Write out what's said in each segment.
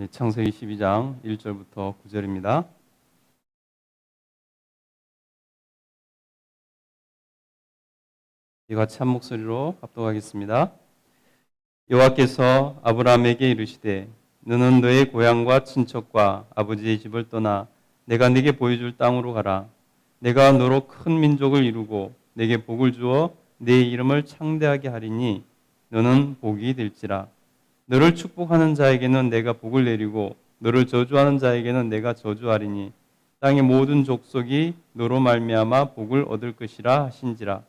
예, 창세기 12장 1절부터 9절입니다. 이와 참 목소리로 합독하겠습니다. 여호와께서 아브라함에게 이르시되 너는 너의 고향과 친척과 아버지의 집을 떠나 내가 네게 보여줄 땅으로 가라. 내가 너로 큰 민족을 이루고 내게 복을 주어 내 이름을 창대하게 하리니 너는 복이 될지라. 너를 축복하는 자에게는 내가 복을 내리고 너를 저주하는 자에게는 내가 저주하리니 땅의 모든 족속이 너로 말미암아 복을 얻을 것이라 하신지라.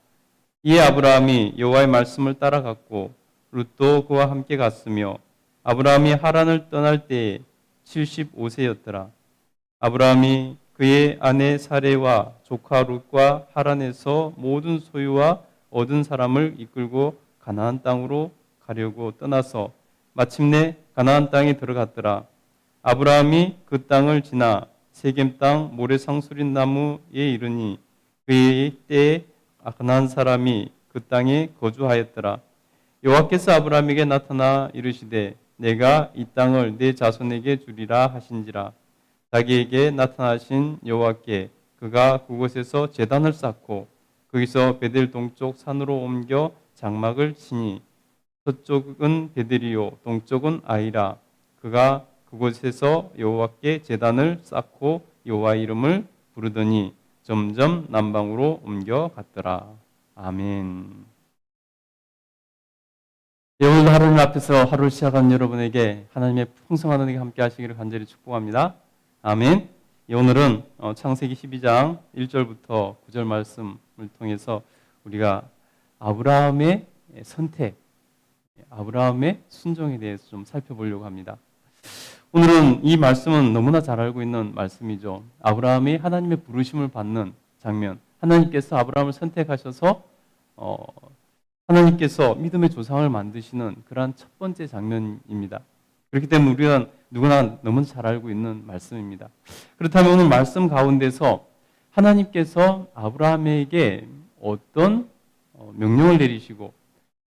이에 아브라함이 여호와의 말씀을 따라갔고 룻도 그와 함께 갔으며 아브라함이 하란을 떠날 때에 75세였더라. 아브라함이 그의 아내 사레와 조카 룻과 하란에서 모든 소유와 얻은 사람을 이끌고 가나안 땅으로 가려고 떠나서 마침내 가나안 땅에 들어갔더라. 아브라함이 그 땅을 지나 세겜 땅 모래 상수린 나무에 이르니 그의 때에 가나안 사람이 그 땅에 거주하였더라. 여호와께서 아브라함에게 나타나 이르시되 내가 이 땅을 내 자손에게 주리라 하신지라. 자기에게 나타나신 여호와께 그가 그곳에서 제단을 쌓고 거기서 베델 동쪽 산으로 옮겨 장막을 치니 서쪽은 베델이요 동쪽은 아이라 그가 그곳에서 여호와께 제단을 쌓고 여호와 이름을 부르더니 점점 남방으로 옮겨 갔더라. 아멘. 네, 오늘도 하루님 앞에서 하루를 시작한 여러분에게 하나님의 풍성한 은혜가 함께 하시기를 간절히 축복합니다. 아멘. 예, 오늘은 어, 창세기 12장 1절부터 9절 말씀을 통해서 우리가 아브라함의 선택, 아브라함의 순종에 대해서 좀 살펴보려고 합니다. 오늘은 이 말씀은 너무나 잘 알고 있는 말씀이죠. 아브라함이 하나님의 부르심을 받는 장면. 하나님께서 아브라함을 선택하셔서 어, 하나님께서 믿음의 조상을 만드시는 그러한 첫 번째 장면입니다. 그렇기 때문에 우리는 누구나 너무 잘 알고 있는 말씀입니다. 그렇다면 오늘 말씀 가운데서 하나님께서 아브라함에게 어떤 어, 명령을 내리시고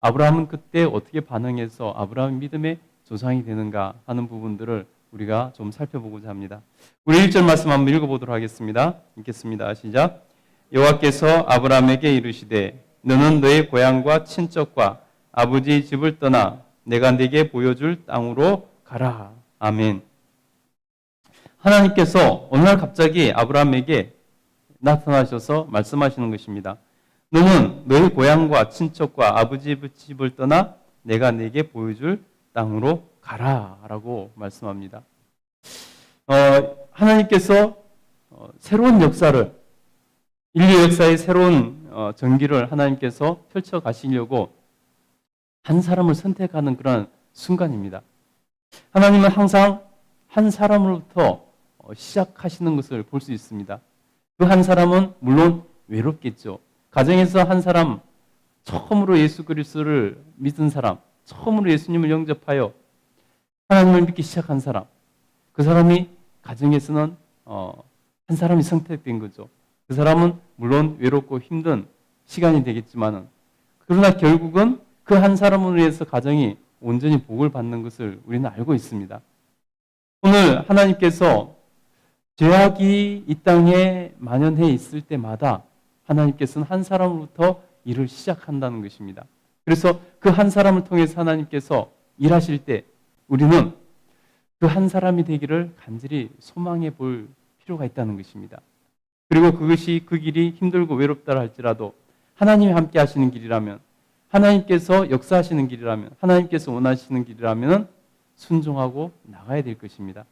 아브라함은 그때 어떻게 반응해서 아브라함의 믿음의 조상이 되는가 하는 부분들을 우리가 좀 살펴보고자 합니다. 우리 1절 말씀 한번 읽어보도록 하겠습니다. 읽겠습니다. 시작. 여호와께서 아브라함에게 이르시되 너는 너의 고향과 친척과 아버지의 집을 떠나 내가 네게 보여줄 땅으로 가라. 아멘. 하나님께서 어느 날 갑자기 아브라함에게 나타나셔서 말씀하시는 것입니다. 너는 너의 고향과 친척과 아버지의 집을 떠나 내가 네게 보여줄 땅으로 가라라고 말씀합니다. 어, 하나님께서 어, 새로운 역사를 인류 역사의 새로운 어, 전기를 하나님께서 펼쳐 가시려고 한 사람을 선택하는 그런 순간입니다. 하나님은 항상 한 사람으로부터 어, 시작하시는 것을 볼 수 있습니다. 그 한 사람은 물론 외롭겠죠. 가정에서 한 사람 처음으로 예수 그리스도를 믿은 사람, 처음으로 예수님을 영접하여 하나님을 믿기 시작한 사람, 그 사람이 가정에서는 어, 한 사람이 선택된 거죠. 그 사람은 물론 외롭고 힘든 시간이 되겠지만은 그러나 결국은 그 한 사람을 위해서 가정이 온전히 복을 받는 것을 우리는 알고 있습니다. 오늘 하나님께서 죄악이 이 땅에 만연해 있을 때마다 하나님께서는 한 사람으로부터 일을 시작한다는 것입니다. 그래서 그 한 사람을 통해서 하나님께서 일하실 때 우리는 그 한 사람이 되기를 간절히 소망해 볼 필요가 있다는 것입니다. 그리고 그것이 그 길이 힘들고 외롭다 할지라도 하나님이 함께 하시는 길이라면 하나님께서 역사하시는 길이라면 하나님께서 원하시는 길이라면 순종하고 나가야 될 것입니다.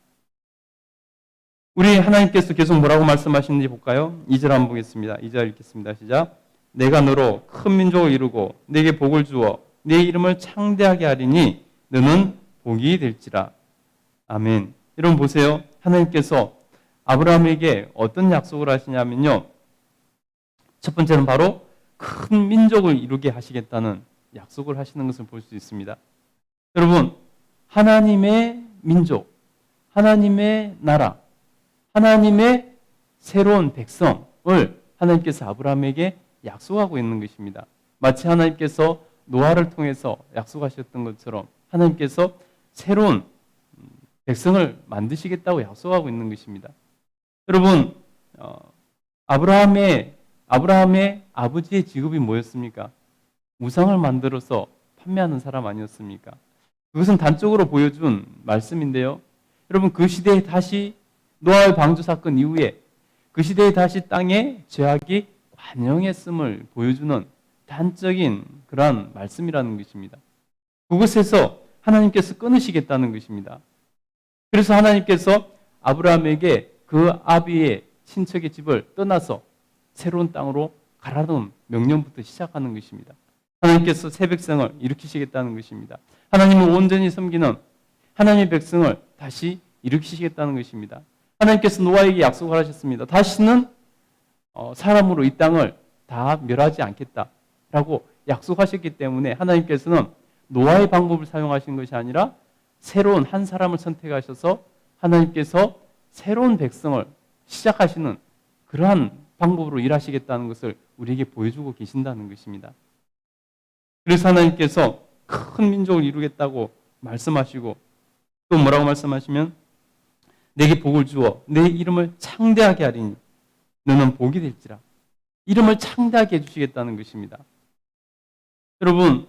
우리 하나님께서 계속 뭐라고 말씀하시는지 볼까요? 2절 한번 보겠습니다. 2절 읽겠습니다. 시작. 내가 너로 큰 민족을 이루고 내게 복을 주어 내 이름을 창대하게 하리니 너는 복이 될지라. 아멘. 여러분 보세요. 하나님께서 아브라함에게 어떤 약속을 하시냐면요. 첫 번째는 바로 큰 민족을 이루게 하시겠다는 약속을 하시는 것을 볼 수 있습니다. 여러분, 하나님의 민족, 하나님의 나라, 하나님의 새로운 백성을 하나님께서 아브라함에게 약속하고 있는 것입니다. 마치 하나님께서 노아를 통해서 약속하셨던 것처럼 하나님께서 새로운 백성을 만드시겠다고 약속하고 있는 것입니다. 여러분, 어, 아브라함의 아브라함의 아버지의 직업이 뭐였습니까? 우상을 만들어서 판매하는 사람 아니었습니까? 그것은 단적으로 보여준 말씀인데요. 여러분 그 시대에 다시 노아의 방주 사건 이후에 그 시대에 다시 땅에 죄악이 완영했음을 보여주는 단적인 그러한 말씀이라는 것입니다. 그곳에서 하나님께서 끊으시겠다는 것입니다. 그래서 하나님께서 아브라함에게 그 아비의 친척의 집을 떠나서 새로운 땅으로 가라는 명령부터 시작하는 것입니다. 하나님께서 새 백성을 일으키시겠다는 것입니다. 하나님을 온전히 섬기는 하나님의 백성을 다시 일으키시겠다는 것입니다. 하나님께서 노아에게 약속을 하셨습니다. 다시는 어, 사람으로 이 땅을 다 멸하지 않겠다라고 약속하셨기 때문에 하나님께서는 노아의 방법을 사용하신 것이 아니라 새로운 한 사람을 선택하셔서 하나님께서 새로운 백성을 시작하시는 그러한 방법으로 일하시겠다는 것을 우리에게 보여주고 계신다는 것입니다. 그래서 하나님께서 큰 민족을 이루겠다고 말씀하시고 또 뭐라고 말씀하시면 내게 복을 주어 내 이름을 창대하게 하리니 너는 복이 될지라 이름을 창대하게 해주시겠다는 것입니다. 여러분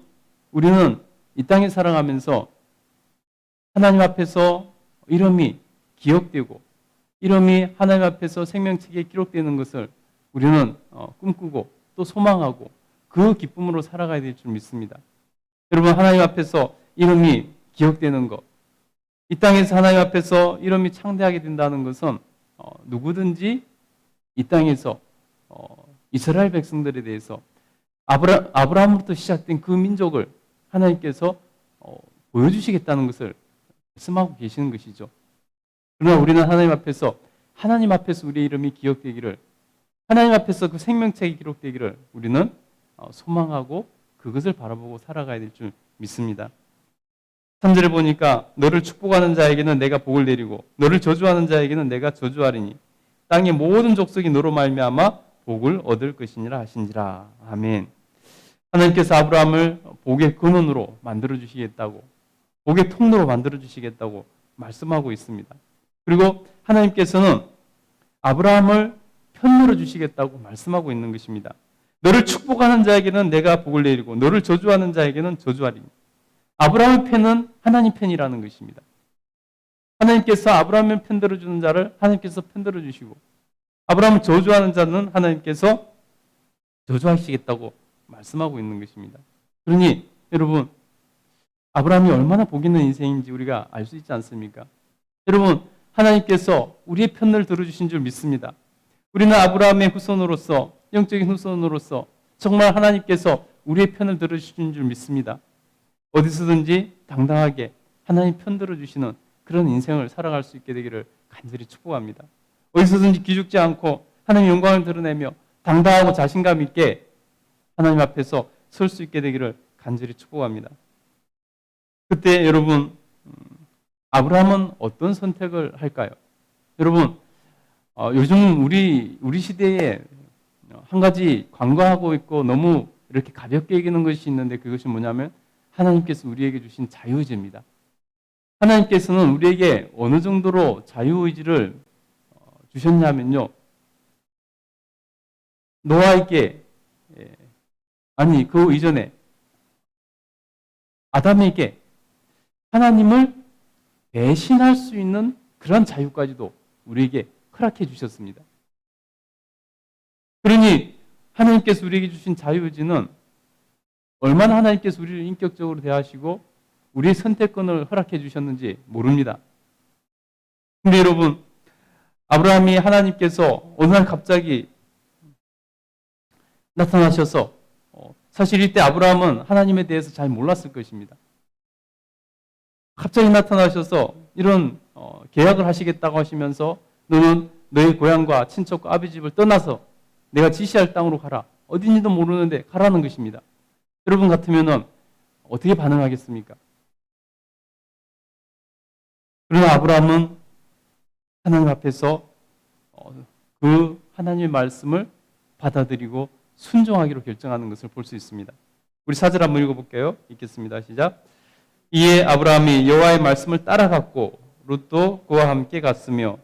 우리는 이 땅에 살아가면서 하나님 앞에서 이름이 기억되고 이름이 하나님 앞에서 생명책에 기록되는 것을 우리는 어, 꿈꾸고 또 소망하고 그 기쁨으로 살아가야 될 줄 믿습니다. 여러분 하나님 앞에서 이름이 기억되는 것, 이 땅에서 하나님 앞에서 이름이 창대하게 된다는 것은 어, 누구든지 이 땅에서 어, 이스라엘 백성들에 대해서 아브라, 아브라함부터 시작된 그 민족을 하나님께서 어, 보여주시겠다는 것을 말씀하고 계시는 것이죠. 그러나 우리는 하나님 앞에서 하나님 앞에서 우리의 이름이 기억되기를 하나님 앞에서 그 생명책이 기록되기를 우리는 어, 소망하고 그것을 바라보고 살아가야 될 줄 믿습니다. 3절에 보니까 너를 축복하는 자에게는 내가 복을 내리고 너를 저주하는 자에게는 내가 저주하리니 땅의 모든 족속이 너로 말미암아 복을 얻을 것이니라 하신지라. 아멘. 하나님께서 아브라함을 복의 근원으로 만들어 주시겠다고 복의 통로로 만들어 주시겠다고 말씀하고 있습니다. 그리고 하나님께서는 아브라함을 편들어 주시겠다고 말씀하고 있는 것입니다. 너를 축복하는 자에게는 내가 복을 내리고 너를 저주하는 자에게는 저주하리니. 아브라함의 편은 하나님 편이라는 것입니다. 하나님께서 아브라함을 편들어 주는 자를 하나님께서 편들어 주시고 아브라함을 저주하는 자는 하나님께서 저주하시겠다고 말씀하고 있는 것입니다. 그러니 여러분 아브라함이 얼마나 복 있는 인생인지 우리가 알 수 있지 않습니까? 여러분 하나님께서 우리의 편을 들어주신 줄 믿습니다. 우리는 아브라함의 후손으로서 영적인 후손으로서 정말 하나님께서 우리의 편을 들어주신 줄 믿습니다. 어디서든지 당당하게 하나님 편 들어 주시는 그런 인생을 살아갈 수 있게 되기를 간절히 축복합니다. 어디서든지 기죽지 않고 하나님 영광을 드러내며 당당하고 자신감 있게 하나님 앞에서 설 수 있게 되기를 간절히 축복합니다. 그때 여러분 음, 아브라함은 어떤 선택을 할까요? 여러분 어, 요즘 우리 우리 시대에 한 가지 관과하고 있고 너무 이렇게 가볍게 여기는 것이 있는데 그것이 뭐냐면 하나님께서 우리에게 주신 자유의지입니다. 하나님께서는 우리에게 어느 정도로 자유의지를 어, 주셨냐면요. 노아에게 예, 아니 그 이전에 아담에게 하나님을 배신할 수 있는 그런 자유까지도 우리에게 허락해 주셨습니다. 그러니 하나님께서 우리에게 주신 자유의지는 얼마나 하나님께서 우리를 인격적으로 대하시고 우리의 선택권을 허락해 주셨는지 모릅니다. 근데 여러분, 아브라함이 하나님께서 어느 날 갑자기 나타나셔서 어, 사실 이때 아브라함은 하나님에 대해서 잘 몰랐을 것입니다. 갑자기 나타나셔서 이런 어, 계약을 하시겠다고 하시면서 너는 너의 고향과 친척과 아비 집을 떠나서 내가 지시할 땅으로 가라. 어딘지도 모르는데 가라는 것입니다. 여러분 같으면 어떻게 반응하겠습니까? 그러나 아브라함은 하나님 앞에서 어, 그 하나님의 말씀을 받아들이고 순종하기로 결정하는 것을 볼 수 있습니다. 우리 사절 한번 읽어볼게요. 읽겠습니다. 시작. 이에 아브라함이 여호와의 말씀을 따라갔고 룻도 그와 함께 갔으며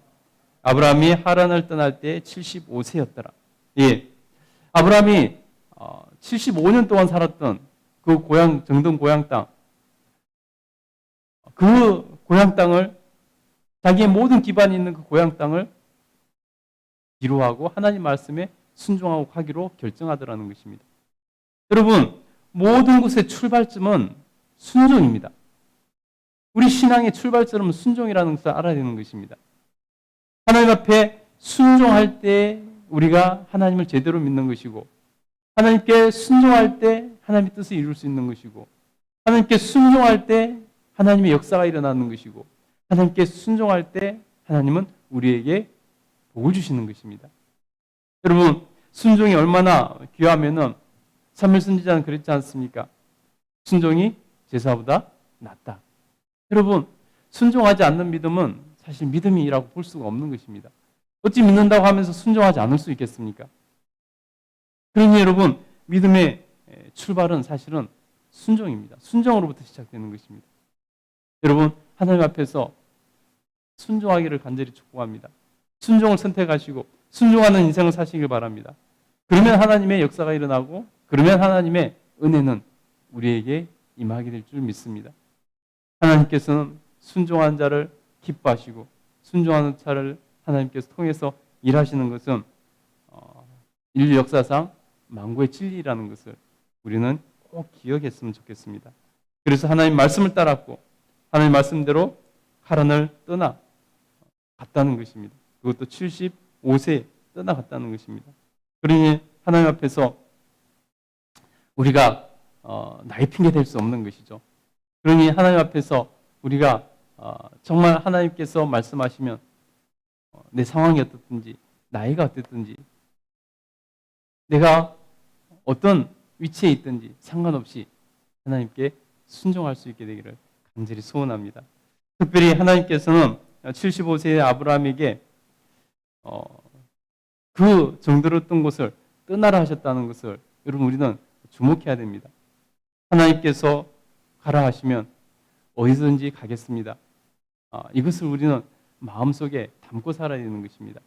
아브라함이 하란을 떠날 때 75세였더라. 예. 아브라함이 75년 동안 살았던 그 고향 정든 고향 땅. 그 고향 땅을 자기의 모든 기반이 있는 그 고향 땅을 기로하고 하나님 말씀에 순종하고 가기로 결정하더라는 것입니다. 여러분, 모든 것의 출발점은 순종입니다. 우리 신앙의 출발점은 순종이라는 것을 알아야 되는 것입니다. 하나님 앞에 순종할 때 우리가 하나님을 제대로 믿는 것이고, 하나님께 순종할 때 하나님의 뜻을 이룰 수 있는 것이고, 하나님께 순종할 때 하나님의 역사가 일어나는 것이고, 하나님께 순종할 때 하나님은 우리에게 복을 주시는 것입니다. 여러분, 순종이 얼마나 귀하면은 사물 선지자는 그랬지 않습니까? 순종이 제사보다 낫다. 여러분, 순종하지 않는 믿음은 사실 믿음이라고 볼 수가 없는 것입니다. 어찌 믿는다고 하면서 순종하지 않을 수 있겠습니까? 그러니 여러분, 믿음의 출발은 사실은 순종입니다. 순종으로부터 시작되는 것입니다. 여러분, 하나님 앞에서 순종하기를 간절히 축복합니다. 순종을 선택하시고 순종하는 인생을 사시길 바랍니다. 그러면 하나님의 역사가 일어나고 그러면 하나님의 은혜는 우리에게 임하게 될 줄 믿습니다. 하나님께서는 순종한 자를 기뻐하시고 순종하는 자를 하나님께서 통해서 일하시는 것은 어, 인류 역사상 망고의 진리라는 것을 우리는 꼭 기억했으면 좋겠습니다. 그래서 하나님 말씀을 따랐고 하나님 말씀대로 하란을 떠나 갔다는 것입니다. 그것도 75세 떠나갔다는 것입니다. 그러니 하나님 앞에서 우리가 어, 나이 핑계 될 수 없는 것이죠. 그러니 하나님 앞에서 우리가 어, 정말 하나님께서 말씀하시면 어, 내 상황이 어떻든지 나이가 어떻든지 내가 어떤 위치에 있든지 상관없이 하나님께 순종할 수 있게 되기를 간절히 소원합니다. 특별히 하나님께서는 75세의 아브라함에게 어, 그 정도로 뜬 곳을 떠나라 하셨다는 것을 여러분 우리는 주목해야 됩니다. 하나님께서 가라 하시면 어디든지 가겠습니다. 아, 이것을 우리는 마음속에 담고 살아야 되는 것입니다.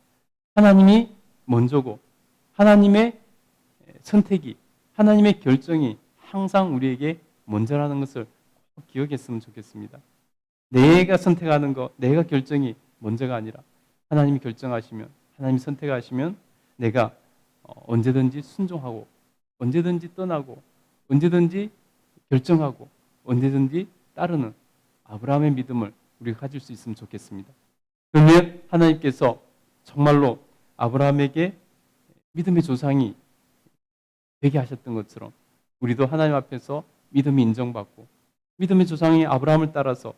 하나님이 먼저고 하나님의 선택이 하나님의 결정이 항상 우리에게 먼저라는 것을 꼭 기억했으면 좋겠습니다. 내가 선택하는 것, 내가 결정이 먼저가 아니라 하나님이 결정하시면 하나님이 선택하시면 내가 어, 언제든지 순종하고 언제든지 떠나고 언제든지 결정하고 언제든지 따르는 아브라함의 믿음을 우리가 가질 수 있으면 좋겠습니다. 그러면 하나님께서 정말로 아브라함에게 믿음의 조상이 되게 하셨던 것처럼 우리도 하나님 앞에서 믿음이 인정받고 믿음의 조상이 아브라함을 따라서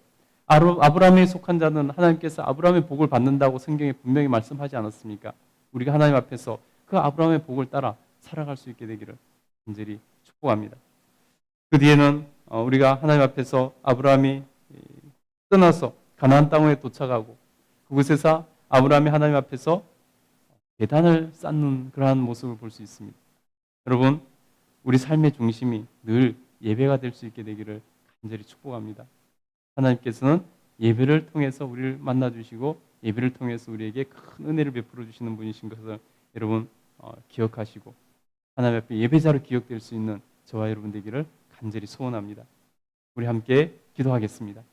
아브라함에 속한 자는 하나님께서 아브라함의 복을 받는다고 성경에 분명히 말씀하지 않았습니까? 우리가 하나님 앞에서 그 아브라함의 복을 따라 살아갈 수 있게 되기를 간절히 축복합니다. 그 뒤에는 어, 우리가 하나님 앞에서 아브라함이 떠나서 가나안 땅에 도착하고 그곳에서 아브라함이 하나님 앞에서 계단을 쌓는 그러한 모습을 볼 수 있습니다. 여러분, 우리 삶의 중심이 늘 예배가 될 수 있게 되기를 간절히 축복합니다. 하나님께서는 예배를 통해서 우리를 만나 주시고 예배를 통해서 우리에게 큰 은혜를 베풀어 주시는 분이신 것을 여러분 어, 기억하시고 하나님 앞에 예배자로 기억될 수 있는 저와 여러분 되기를 간절히 소원합니다. 우리 함께 기도하겠습니다.